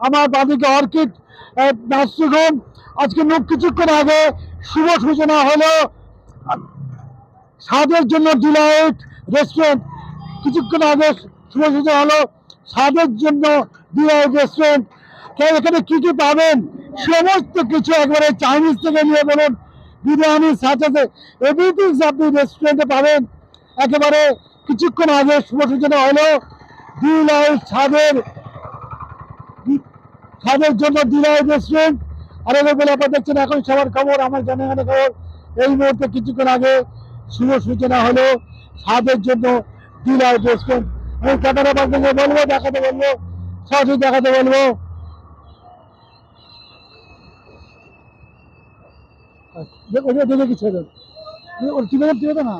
আমার বাদিকে orchid nursing home. আজকে মুখ কিছুক্ষণ আগে শুভ সূচনা হলো, স্বাদের জন্য ডিলাইট রেস্টুরেন্ট। কিছুক্ষণ আগে শুভ সূচনা হলো, স্বাদের জন্য ডিলাইট রেস্টুরেন্ট। কেউ এখানে কী কী পাবেন? সমস্ত কিছু একবারে চাইনিজ থেকে নিয়ে বলুন বিরিয়ানি সাথে এভরিথিং আপনি রেস্টুরেন্টে পাবেন, একেবারে কিছুক্ষণ আগে শুভ সূচনা হলো, ডিলাইট স্বাদের স্বাদের জন্য ডিলাইট রেস্টুরেন্ট আর এবার বলে আপনার দেখছেন, এখন সবার খবর, আমার জনগণের খবর। এই মুহূর্তে কিছুক্ষণ আগে শুভ সূচনা হলো। স্বাদের জন্য ডিলাইট রেস্টুরেন্ট আমি ক্যামেরা পার্সনকে বলব, দেখাতে বলব সরাসরি দেখাতে বলব। দেখো দেখে কিছু ওর টিভি টিভি না?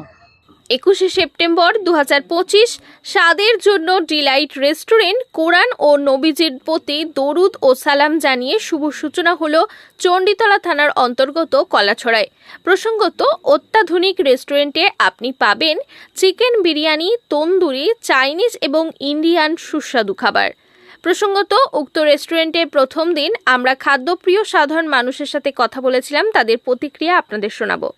একুশে সেপ্টেম্বর দু পঁচিশ, স্বাদের জন্য ডিলাইট রেস্টুরেন্ট কোরআন ও নবীজির প্রতি দরুদ ও সালাম জানিয়ে শুভ সূচনা হল চণ্ডীতলা থানার অন্তর্গত কলাছড়ায়। প্রসঙ্গত, অত্যাধুনিক রেস্টুরেন্টে আপনি পাবেন চিকেন বিরিয়ানি, তন্দুরি, চাইনিজ এবং ইন্ডিয়ান সুস্বাদু খাবার। প্রসঙ্গত, উক্ত রেস্টুরেন্টের প্রথম দিন আমরা খাদ্যপ্রিয় সাধারণ মানুষের সাথে কথা বলেছিলাম, তাদের প্রতিক্রিয়া আপনাদের শোনাবো।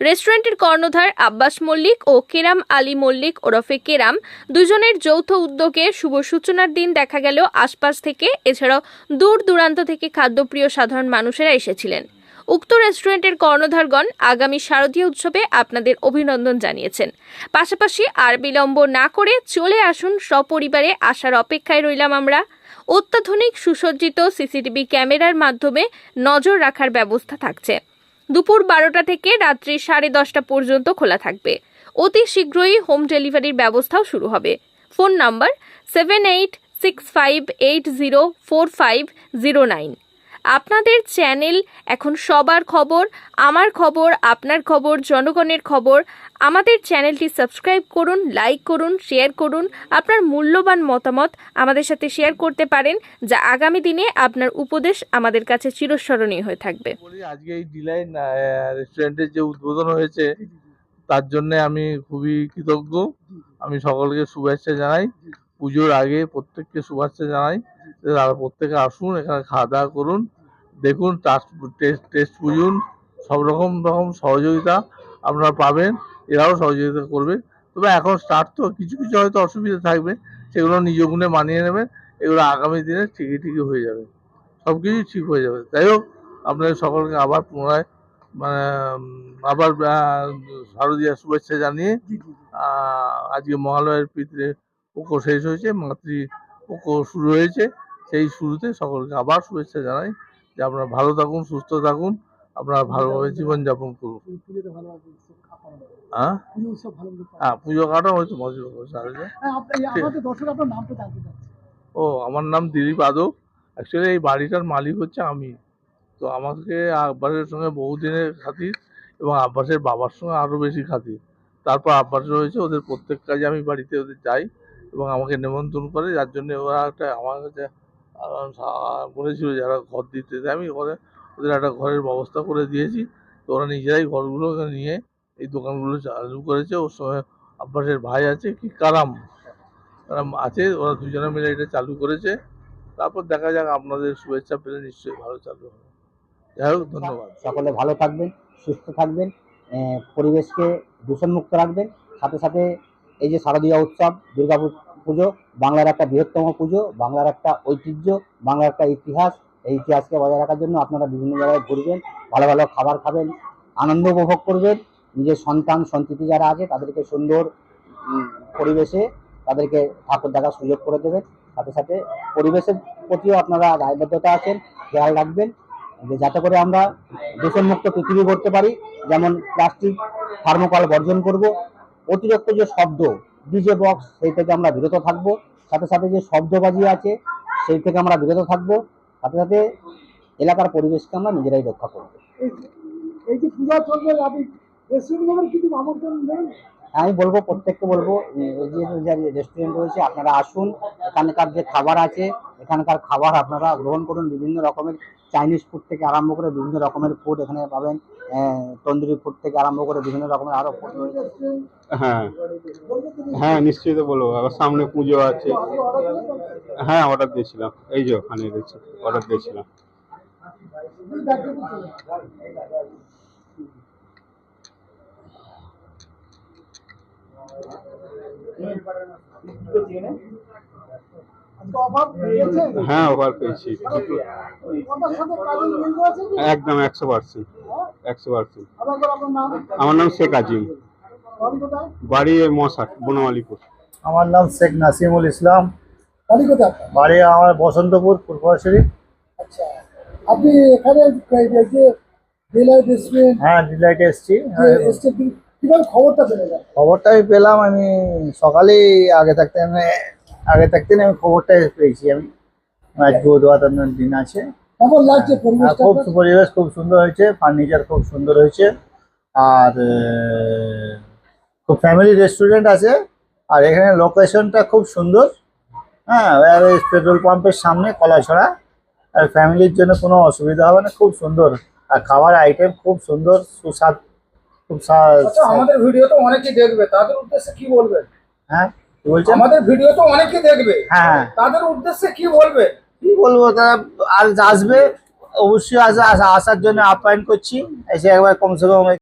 রেস্টুরেন্টের কর্ণধার আব্বাস মল্লিক ও কেরাম আলী মল্লিক ওরফে কেরাম দুজনের যৌথ উদ্যোগে শুভ সূচনার দিন দেখা গেল আশপাশ থেকে। এছাড়াও দূর দূরান্ত থেকে খাদ্যপ্রিয় সাধারণ মানুষেরা এসেছিলেন। উক্ত রেস্টুরেন্টের কর্ণধারগণ আগামী শারদীয় উৎসবে আপনাদের অভিনন্দন জানিয়েছেন। পাশাপাশি আর বিলম্ব না করে চলে আসুন সপরিবারে আসার অপেক্ষায় রইলাম আমরা। অত্যাধুনিক সুসজ্জিত সিসিটিভি ক্যামেরার মাধ্যমে নজর রাখার ব্যবস্থা থাকছে। দুপুর বারোটা থেকে রাত্রি সাড়ে দশটা পর্যন্ত খোলা থাকবে। অতি শীঘ্রই হোম ডেলিভারির ব্যবস্থাও শুরু হবে। Phone number seven eight six five eight zero four five zero nine আপনাদের চ্যানেল এখন সবার খবর, আমার খবর, আপনার খবর, জনগণের খবর। আমাদের চ্যানেলটি সাবস্ক্রাইব করুন, লাইক করুন, শেয়ার করুন। আপনার মূল্যবান মতামত আমাদের সাথে শেয়ার করতে পারেন, যা আগামী দিনে আপনার উপদেশ আমাদের কাছে চিরস্মরণীয় হয়ে থাকবে। আজকে এই ডিলাইন রেস্টুরেন্টের যে উদ্বোধন হয়েছে, তার জন্য আমি খুবই কৃতজ্ঞ। আমি সকলকে শুভেচ্ছা জানাই। পুজোর আগে প্রত্যেককে শুভেচ্ছা জানাই। তারা প্রত্যেকে আসুন, এখানে খাওয়া দাওয়া করুন। দেখুন টেস্ট টেস্ট বুঝুন সব রকম রকম সহযোগিতা আপনারা পাবেন এরাও সহযোগিতা করবে। তবে এখন স্টার্ট তো কিছু কিছু হয়তো অসুবিধা থাকবে সেগুলো নিজ গুণে মানিয়ে নেবেন এগুলো আগামী দিনে ঠিকই ঠিকই হয়ে যাবে। সব কিছুই ঠিক হয়ে যাবে। যাই হোক আপনাদের সকলকে আবার পুনরায় মানে আবার শারদীয়া শুভেচ্ছা জানিয়ে আজকে মহালয়ের পিতৃ পক্ষ শেষ হয়েছে মাতৃ পক্ষ শুরু হয়েছে সেই শুরুতে সকলকে আবার শুভেচ্ছা জানাই। যে আপনারা ভালো থাকুন সুস্থ থাকুন আপনারা ভালোভাবে জীবনযাপন করুন। হ্যাঁ হ্যাঁ পুজো কাটা হয়তো মজা। হ্যাঁ, ও আমার নাম দিলীপ আদব অ্যাকচুয়ালি এই বাড়িটার মালিক হচ্ছে আমি। তো আমাকে আব্বাসের সঙ্গে বহুদিনের খাতির এবং আব্বাসের বাবার সঙ্গে আরও বেশি খাতির। তারপর আব্বাস রয়েছে ওদের প্রত্যেক কাজে আমি বাড়িতে ওদের যাই এবং আমাকে নেমন্তন্ন করে। যার জন্য ওরা একটা আমার কাছে বলেছিল যারা ঘর দিতে আমি ওদের ওদের একটা ঘরের ব্যবস্থা করে দিয়েছি। তো ওরা নিজেরাই ঘরগুলো নিয়ে এই দোকানগুলো চালু করেছে। ওর সঙ্গে আব্বাসের ভাই আছে কি কারাম। কারাম আছে, ওরা দুজনে মিলে এটা চালু করেছে। তারপর দেখা যাক আপনাদের শুভেচ্ছা পেলে নিশ্চয়ই ভালো চালু হবে। যাই হোক, ধন্যবাদ। সকলে ভালো থাকবেন, সুস্থ থাকবেন পরিবেশকে দূষণমুক্ত রাখবেন। সাথে সাথে এই যে শারদীয় উৎসব দুর্গা পু- পুজো, বাংলার একটা বৃহত্তম পুজো, বাংলার একটা ঐতিহ্য, বাংলার একটা ইতিহাস। এই ইতিহাসকে বজায় রাখার জন্য আপনারা বিভিন্ন জায়গায় ঘুরবেন, ভালো ভালো খাবার খাবেন, আনন্দ উপভোগ করবেন। নিজের সন্তান, সন্ততি যারা আছে, তাদেরকে সুন্দর পরিবেশে তাদেরকে ঠাকুর দেখার সুযোগ করে দেবেন। সাথে সাথে পরিবেশের প্রতিও আপনারা দায়বদ্ধতা আছেন, খেয়াল রাখবেন যে যাতে করে আমরা দূষণমুক্ত পৃথিবী করতে পারি। যেমন প্লাস্টিক, থার্মোকল বর্জন করব। অতিরিক্ত যে শব্দ ডিজে বক্স সেই থেকে আমরা বিরত থাকব। সাথে সাথে যে শব্দবাজি আছে, সেই থেকে আমরা বিরত থাকব। সাথে সাথে এলাকার পরিবেশকে আমরা নিজেরাই রক্ষা করব। এই যে পূজা চলবে আপনি কিছু আমন্ত্রণ আমি বলব, প্রত্যেককে বলব যে রেস্টুরেন্ট রয়েছে, আপনারা আসুন। এখানকার যে খাবার আছে, এখানকার খাবার আপনারা গ্রহণ করুন। বিভিন্ন রকমের চাইনিজ ফুড থেকে আরম্ভ করে বিভিন্ন রকমের ফুড এখানে পাবেন। তন্দুরি ফুড থেকে আরম্ভ করে বিভিন্ন রকমের আরও ফুড রয়েছে। হ্যাঁ। হ্যাঁ নিশ্চয়ই তো বলব। আবার সামনে পুজো আছে। হ্যাঁ অর্ডার দিয়েছিলাম। এই যে ওখানে রয়েছে অর্ডার দিয়েছিলাম তুমি ব্যাক করতে চলে আজকে অভাব পেয়েছে হ্যাঁ ওভার পেয়েছি। একদম একশো পার্সেন্ট। একশো পার্সেন্ট। আমার নাম শেখ আজিম। বাড়ি মশাট বনমালীপুর। আমার নাম শেখ নাসিমুল ইসলাম। বাড়ি কোথায়? আপনার? বাড়ি আমার বসন্তপুর পূর্বশরী। আচ্ছা আপনি এখানে হ্যাঁ ডিলাইটে এসছি। খবরটা আমি পেলাম আমি সকালেই আগে থাকতে আমি আগে থাকতে আমি খবরটা পেয়েছি আমি। আজকে উদ্বোধনের দিন আছে। কেমন লাগছে খুব পরিবেশ খুব সুন্দর হয়েছে ফার্নিচার খুব সুন্দর হয়েছে। আর খুব ফ্যামিলি রেস্টুরেন্ট আছে। আর এখানে লোকেশনটা খুব সুন্দর। হ্যাঁ আর পেট্রোল পাম্পের সামনে কলাছড়া। আর ফ্যামিলির জন্য কোনো অসুবিধা হবে না খুব সুন্দর। আর খাবার আইটেম খুব সুন্দর সুস্বাদ খুব আচ্ছা আমাদের ভিডিও তো অনেকেই দেখবে। তাদের উদ্দেশ্যে কি বলবেন হ্যাঁ বলছেন? আমাদের ভিডিও তো অনেকেই দেখবে। হ্যাঁ তাদের উদ্দেশ্যে কি বলবে? কি বলব তারা আর আসবে। অবশ্যই আসা আসা- আসার জন্য আপ্যায়ন করছি। এসে একবার কমসে কম